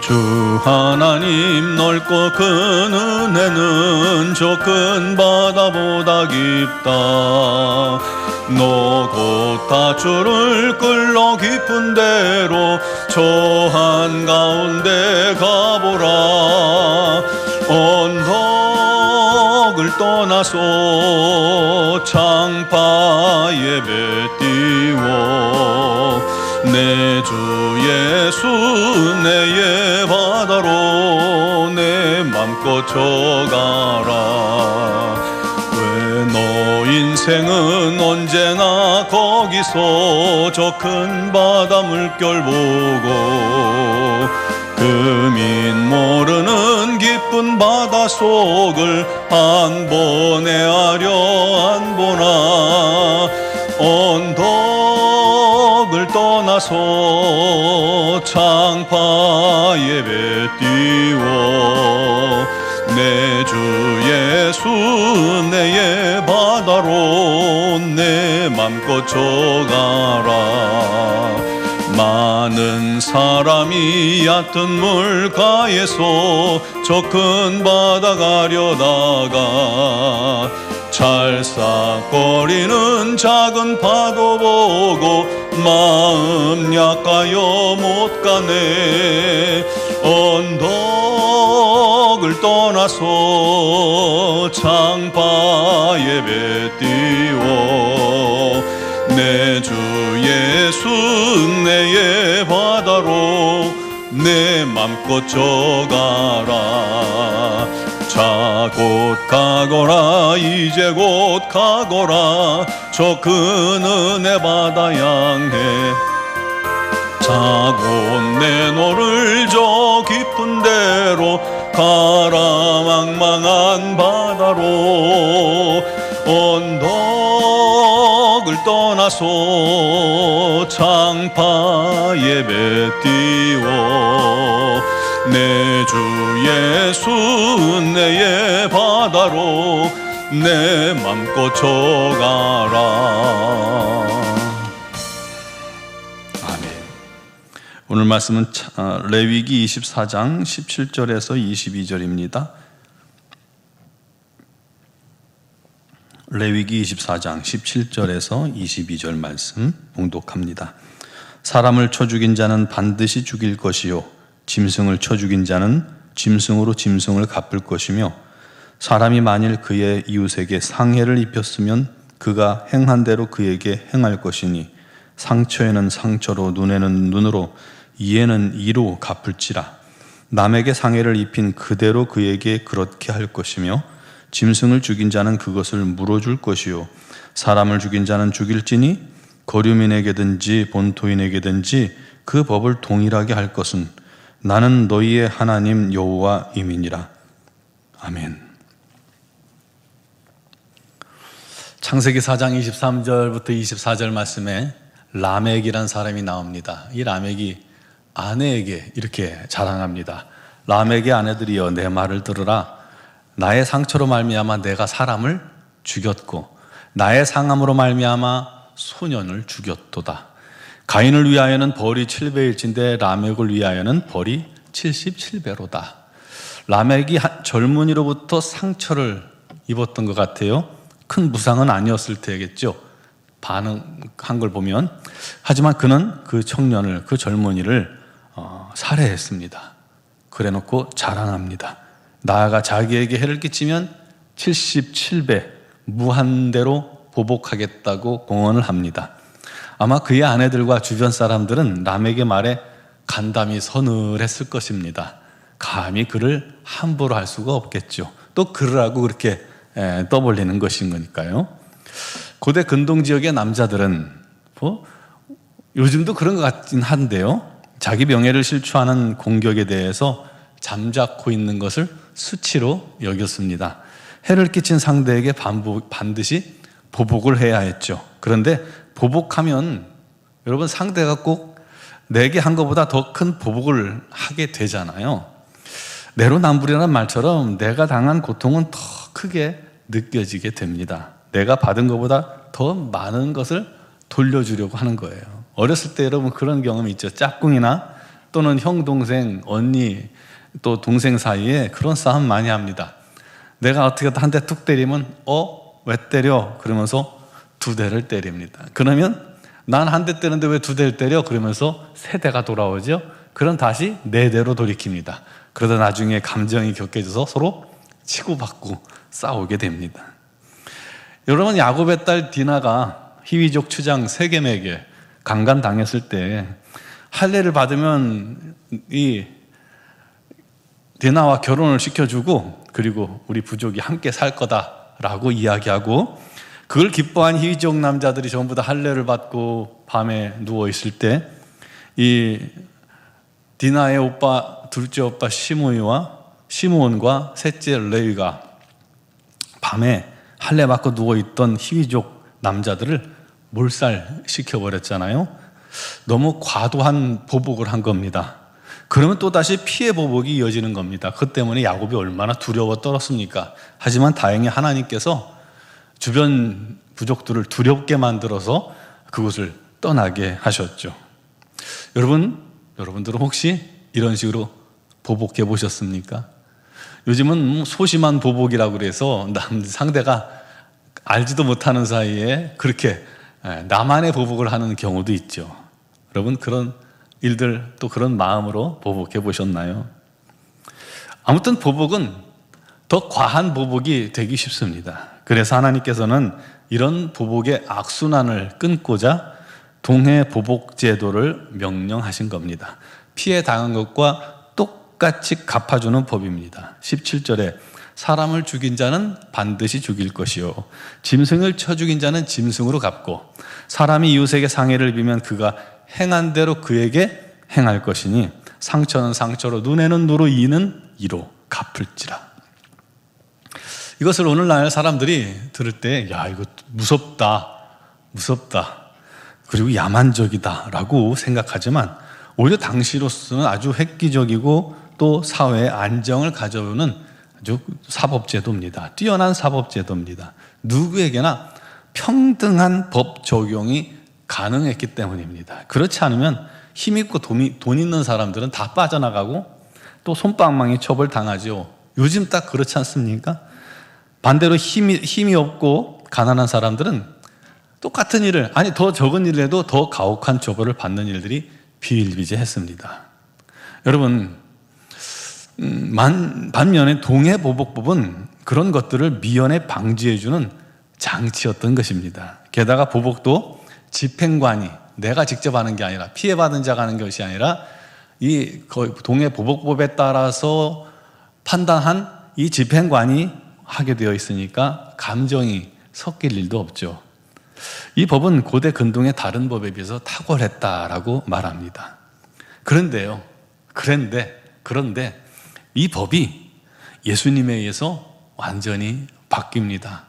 주 하나님 넓고 큰 은혜는 저 큰 바다보다 깊다. 너곧 다주를 끌러 깊은 데로 저 한가운데 가보라. 언덕을 떠나서 창파에 배띄워. 내 주 예수 내 져가라. 왜 너 인생은 언제나 거기서 저 큰 바다 물결 보고 금인 모르는 깊은 바다 속을 한 번에 하려 안 보나. 언덕을 떠나서 창파에 배띄워 내 주 예수 내의 바다로 내 맘껏 져가라. 많은 사람이 얕은 물가에서 저 큰 바다 가려다가 찰싹거리는 작은 파도 보고 마음 약하여 못 가네. 언덕 을 떠나서 창파에 배띄워. 내 주 예수 내의 바다로 내 맘껏 져가라. 자 곧 가거라. 이제 곧 가거라. 저 큰 은혜 바다 향해. 자곧 내 너를 저 깊은 데로 가라 망망한 바다로 언덕을 떠나서 창파에 배띄워 내 주 예수 내의 바다로 내 맘껏 져가라 오늘 말씀은 차- 어, 레위기 24장 17절에서 22절입니다 레위기 24장 17절에서 22절 말씀 봉독합니다. 사람을 쳐 죽인 자는 반드시 죽일 것이요 짐승을 쳐 죽인 자는 짐승으로 짐승을 갚을 것이며 사람이 만일 그의 이웃에게 상해를 입혔으면 그가 행한 대로 그에게 행할 것이니 상처에는 상처로 눈에는 눈으로 이에는 이로 갚을지라 남에게 상해를 입힌 그대로 그에게 그렇게 할 것이며 짐승을 죽인 자는 그것을 물어줄 것이요 사람을 죽인 자는 죽일지니 거류민에게든지 본토인에게든지 그 법을 동일하게 할 것은 나는 너희의 하나님 여호와임이니라 아멘. 창세기 4장 23절부터 24절 말씀에 라멕이란 사람이 나옵니다. 이 라멕이 아내에게 이렇게 자랑합니다. 라멕의 아내들이여 내 말을 들으라. 나의 상처로 말미암아 내가 사람을 죽였고 나의 상함으로 말미암아 소년을 죽였도다. 가인을 위하여는 벌이 7배일진데 라멕을 위하여는 벌이 77배로다. 라멕이 한- 젊은이로부터 상처를 입었던 것 같아요. 큰 부상은 아니었을 테겠죠. 반응한 걸 보면 하지만 그는 그 청년을, 그 젊은이를 어, 살해했습니다. 그래 놓고 자랑합니다. 나아가 자기에게 해를 끼치면 77배 무한대로 보복하겠다고 공언을 합니다. 아마 그의 아내들과 주변 사람들은 남에게 말해 간담이 서늘했을 것입니다. 감히 그를 함부로 할 수가 없겠죠. 또 그러라고 그렇게 에, 떠벌리는 것인 거니까요. 고대 근동 지역의 남자들은 뭐 요즘도 그런 것 같긴 한데요. 자기 명예를 실추하는 공격에 대해서 잠자코 있는 것을 수치로 여겼습니다. 해를 끼친 상대에게 반복, 반드시 보복을 해야 했죠. 그런데 보복하면 여러분 상대가 꼭 내게 한 것보다 더 큰 보복을 하게 되잖아요. 내로남불이라는 말처럼 내가 당한 고통은 더 크게 느껴지게 됩니다. 내가 받은 것보다 더 많은 것을 돌려주려고 하는 거예요. 어렸을 때 여러분 그런 경험이 있죠. 짝꿍이나 또는 형, 동생, 언니, 또 동생 사이에 그런 싸움 많이 합니다. 내가 어떻게 한 대 툭 때리면, 어? 왜 때려? 그러면서 두 대를 때립니다. 그러면 난 한 대 때리는데 왜 두 대를 때려? 그러면서 세 대가 돌아오죠. 그럼 다시 네 대로 돌이킵니다. 그러다 나중에 감정이 격해져서 서로 치고받고 싸우게 됩니다. 여러분 야곱의 딸 디나가 희위족 추장 세겜에게 강간 당했을 때 할례를 받으면 이 디나와 결혼을 시켜주고 그리고 우리 부족이 함께 살 거다라고 이야기하고 그걸 기뻐한 희위족 남자들이 전부 다 할례를 받고 밤에 누워 있을 때 이 디나의 오빠 둘째 오빠 시므이와 시므온과 셋째 레위가 밤에 할례 받고 누워 있던 희위족 남자들을 몰살 시켜 버렸잖아요. 너무 과도한 보복을 한 겁니다. 그러면 또다시 피해 보복이 이어지는 겁니다. 그 때문에 야곱이 얼마나 두려워 떨었습니까? 하지만 다행히 하나님께서 주변 부족들을 두렵게 만들어서 그곳을 떠나게 하셨죠. 여러분, 여러분들은 혹시 이런 식으로 보복해 보셨습니까? 요즘은 소심한 보복이라고 그래서 남 상대가 알지도 못하는 사이에 그렇게 나만의 보복을 하는 경우도 있죠. 여러분 그런 일들 또 그런 마음으로 보복해 보셨나요? 아무튼 보복은 더 과한 보복이 되기 쉽습니다. 그래서 하나님께서는 이런 보복의 악순환을 끊고자 동해 보복 제도를 명령하신 겁니다. 피해 당한 것과 똑같이 갚아주는 법입니다. 17절에 사람을 죽인 자는 반드시 죽일 것이요. 짐승을 쳐 죽인 자는 짐승으로 갚고 사람이 이웃에게 상해를 입으면 그가 행한 대로 그에게 행할 것이니 상처는 상처로 눈에는 눈으로 이는 이로 갚을지라. 이것을 오늘날 사람들이 들을 때, 야, 이거 무섭다, 무섭다, 그리고 야만적이다 라고 생각하지만 오히려 당시로서는 아주 획기적이고 또 사회의 안정을 가져오는 아주 사법제도입니다. 뛰어난 사법제도입니다. 누구에게나 평등한 법 적용이 가능했기 때문입니다. 그렇지 않으면 힘있고 돈 있는 사람들은 다 빠져나가고 또 손방망이 처벌 당하죠. 요즘 딱 그렇지 않습니까? 반대로 힘이, 힘이 없고 가난한 사람들은 똑같은 일을, 아니 더 적은 일을 해도 더 가혹한 처벌을 받는 일들이 비일비재했습니다. 여러분, 음, 반면에 동해보복법은 그런 것들을 미연에 방지해주는 장치였던 것입니다. 게다가 보복도 집행관이 내가 직접 하는 게 아니라 피해받은 자가 하는 것이 아니라 이 동해보복법에 따라서 판단한 이 집행관이 하게 되어 있으니까 감정이 섞일 일도 없죠. 이 법은 고대 근동의 다른 법에 비해서 탁월했다라고 말합니다. 그런데요, 그런데, 그런데 이 법이 예수님에 의해서 완전히 바뀝니다.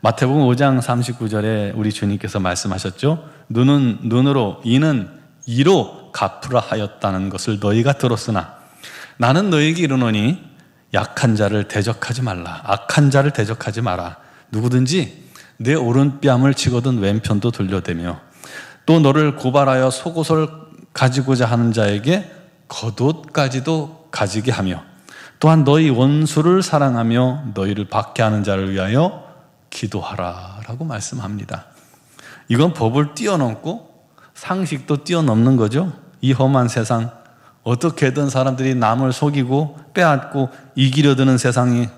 마태복음 5장 39절에 우리 주님께서 말씀하셨죠. 눈은 눈으로, 이는 이로 갚으라 하였다는 것을 너희가 들었으나 나는 너희에게 이르노니 약한 자를 대적하지 말라. 악한 자를 대적하지 마라. 누구든지 내 오른뺨을 치거든 왼편도 돌려대며 또 너를 고발하여 속옷을 가지고자 하는 자에게 겉옷까지도 가지게 하며 또한 너희 원수를 사랑하며 너희를 박해하는 자를 위하여 기도하라 라고 말씀합니다. 이건 법을 뛰어넘고 상식도 뛰어넘는 거죠. 이 험한 세상 어떻게든 사람들이 남을 속이고 빼앗고 이기려 드는 세상이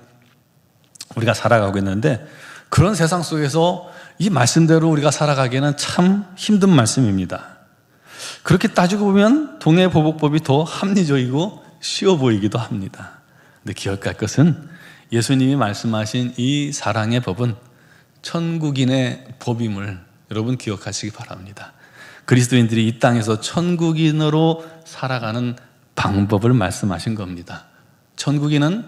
우리가 살아가고 있는데 그런 세상 속에서 이 말씀대로 우리가 살아가기에는 참 힘든 말씀입니다. 그렇게 따지고 보면 동해 보복법이 더 합리적이고 쉬워 보이기도 합니다. 근데 기억할 것은 예수님이 말씀하신 이 사랑의 법은 천국인의 법임을 여러분 기억하시기 바랍니다. 그리스도인들이 이 땅에서 천국인으로 살아가는 방법을 말씀하신 겁니다. 천국인은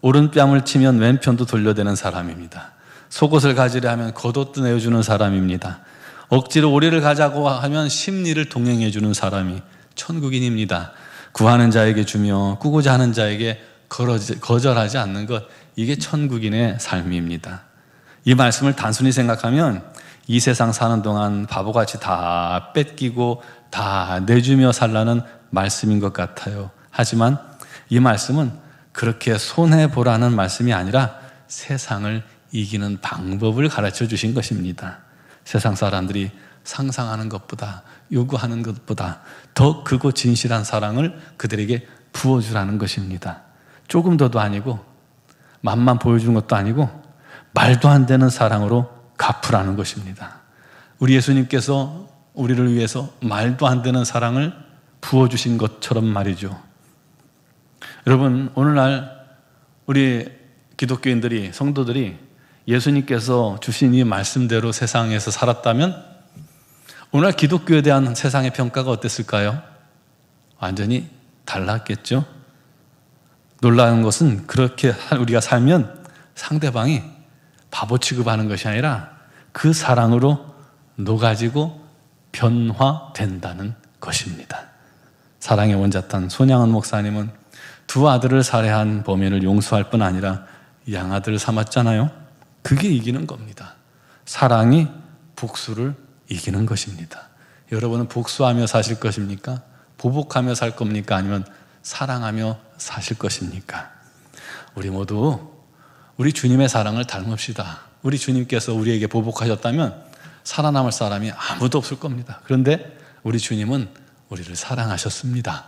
오른뺨을 치면 왼편도 돌려대는 사람입니다. 속옷을 가지려 하면 겉옷도 내어주는 사람입니다. 억지로 오리를 가자고 하면 심리를 동행해 주는 사람이 천국인입니다. 구하는 자에게 주며 꾸고자 하는 자에게 거절하지 않는 것 이게 천국인의 삶입니다. 이 말씀을 단순히 생각하면 이 세상 사는 동안 바보같이 다 뺏기고 다 내주며 살라는 말씀인 것 같아요. 하지만 이 말씀은 그렇게 손해보라는 말씀이 아니라 세상을 이기는 방법을 가르쳐 주신 것입니다. 세상 사람들이 상상하는 것보다 요구하는 것보다 더 크고 진실한 사랑을 그들에게 부어주라는 것입니다. 조금 더도 아니고 맛만 보여주는 것도 아니고 말도 안 되는 사랑으로 갚으라는 것입니다. 우리 예수님께서 우리를 위해서 말도 안 되는 사랑을 부어주신 것처럼 말이죠. 여러분, 오늘날 우리 기독교인들이, 성도들이 예수님께서 주신 이 말씀대로 세상에서 살았다면 오늘 기독교에 대한 세상의 평가가 어땠을까요? 완전히 달랐겠죠? 놀라운 것은 그렇게 우리가 살면 상대방이 바보 취급하는 것이 아니라 그 사랑으로 녹아지고 변화된다는 것입니다. 사랑의 원자탄 손양은 목사님은 두 아들을 살해한 범인을 용서할 뿐 아니라 양아들을 삼았잖아요. 그게 이기는 겁니다. 사랑이 복수를 이기는 것입니다. 여러분은 복수하며 사실 것입니까? 보복하며 살 겁니까? 아니면 사랑하며 사실 것입니까? 우리 모두 우리 주님의 사랑을 닮읍시다. 우리 주님께서 우리에게 보복하셨다면 살아남을 사람이 아무도 없을 겁니다. 그런데 우리 주님은 우리를 사랑하셨습니다.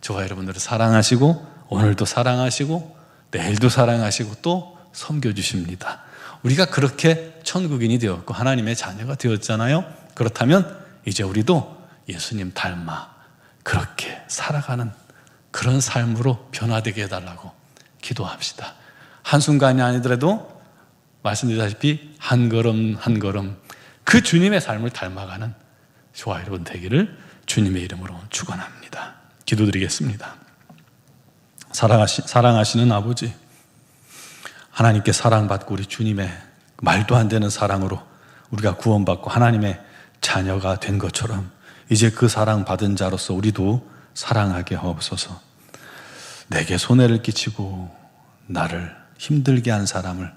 저와 여러분들을 사랑하시고 오늘도 사랑하시고 내일도 사랑하시고 또 섬겨 주십니다. 우리가 그렇게 천국인이 되었고 하나님의 자녀가 되었잖아요. 그렇다면 이제 우리도 예수님 닮아 그렇게 살아가는 그런 삶으로 변화되게 해달라고 기도합시다. 한순간이 아니더라도 말씀드렸다시피 한 걸음 한 걸음 그 주님의 삶을 닮아가는 저와 여러분 되기를 주님의 이름으로 축원합니다. 기도드리겠습니다. 사랑하시, 사랑하시는 아버지 하나님께 사랑받고 우리 주님의 말도 안 되는 사랑으로 우리가 구원받고 하나님의 자녀가 된 것처럼 이제 그 사랑 받은 자로서 우리도 사랑하게 하옵소서. 내게 손해를 끼치고 나를 힘들게 한 사람을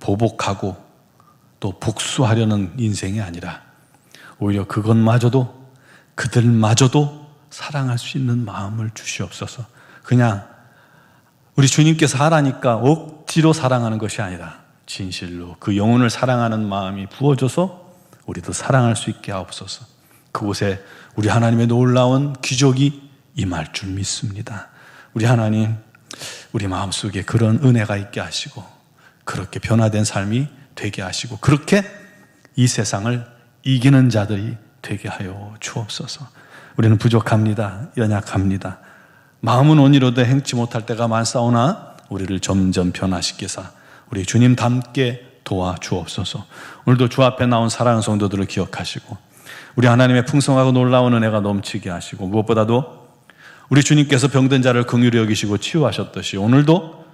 보복하고 또 복수하려는 인생이 아니라 오히려 그것마저도 그들마저도 사랑할 수 있는 마음을 주시옵소서. 그냥 우리 주님께서 하라니까 억지로 사랑하는 것이 아니라 진실로 그 영혼을 사랑하는 마음이 부어져서 우리도 사랑할 수 있게 하옵소서. 그곳에 우리 하나님의 놀라운 기적이 임할 줄 믿습니다. 우리 하나님, 우리 마음속에 그런 은혜가 있게 하시고, 그렇게 변화된 삶이 되게 하시고, 그렇게 이 세상을 이기는 자들이 되게 하여 주옵소서. 우리는 부족합니다. 연약합니다. 마음은 온이로도 행치 못할 때가 많사오나 우리를 점점 변화시키사 우리 주님 닮게 도와 주옵소서. 오늘도 주 앞에 나온 사랑하는 성도들을 기억하시고 우리 하나님의 풍성하고 놀라운 은혜가 넘치게 하시고 무엇보다도 우리 주님께서 병든 자를 긍휼히 여기시고 치유하셨듯이 오늘도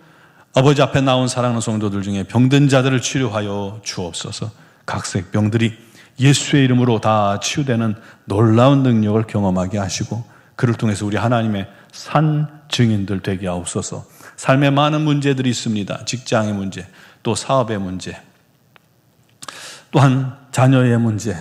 아버지 앞에 나온 사랑하는 성도들 중에 병든 자들을 치료하여 주옵소서. 각색 병들이 예수의 이름으로 다 치유되는 놀라운 능력을 경험하게 하시고 그를 통해서 우리 하나님의 산 증인들 되게 하옵소서. 삶에 많은 문제들이 있습니다. 직장의 문제, 또 사업의 문제, 또한 자녀의 문제,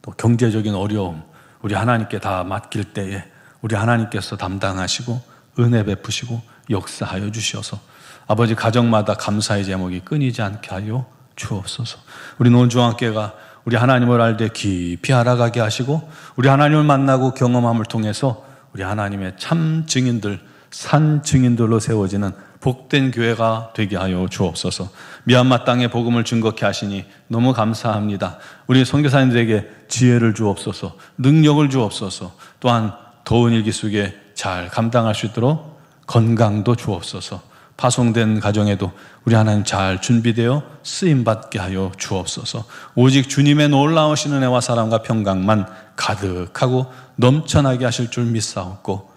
또 경제적인 어려움, 우리 하나님께 다 맡길 때에 우리 하나님께서 담당하시고 은혜 베푸시고 역사하여 주셔서 아버지 가정마다 감사의 제목이 끊이지 않게 하여 주옵소서. 우리 논중학교가 우리 하나님을 알때 깊이 알아가게 하시고 우리 하나님을 만나고 경험함을 통해서 우리 하나님의 참 증인들, 산 증인들로 세워지는 복된 교회가 되게 하여 주옵소서. 미얀마 땅의 복음을 증거케 하시니 너무 감사합니다. 우리 선교사님들에게 지혜를 주옵소서, 능력을 주옵소서. 또한 더운 일기 속에 잘 감당할 수 있도록 건강도 주옵소서. 파송된 가정에도 우리 하나님 잘 준비되어 쓰임 받게 하여 주옵소서. 오직 주님의 놀라우신 은혜와 사랑과 평강만 가득하고 넘쳐나게 하실 줄 믿사옵고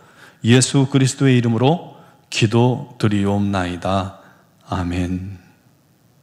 예수 그리스도의 이름으로 기도 드리옵나이다. 아멘.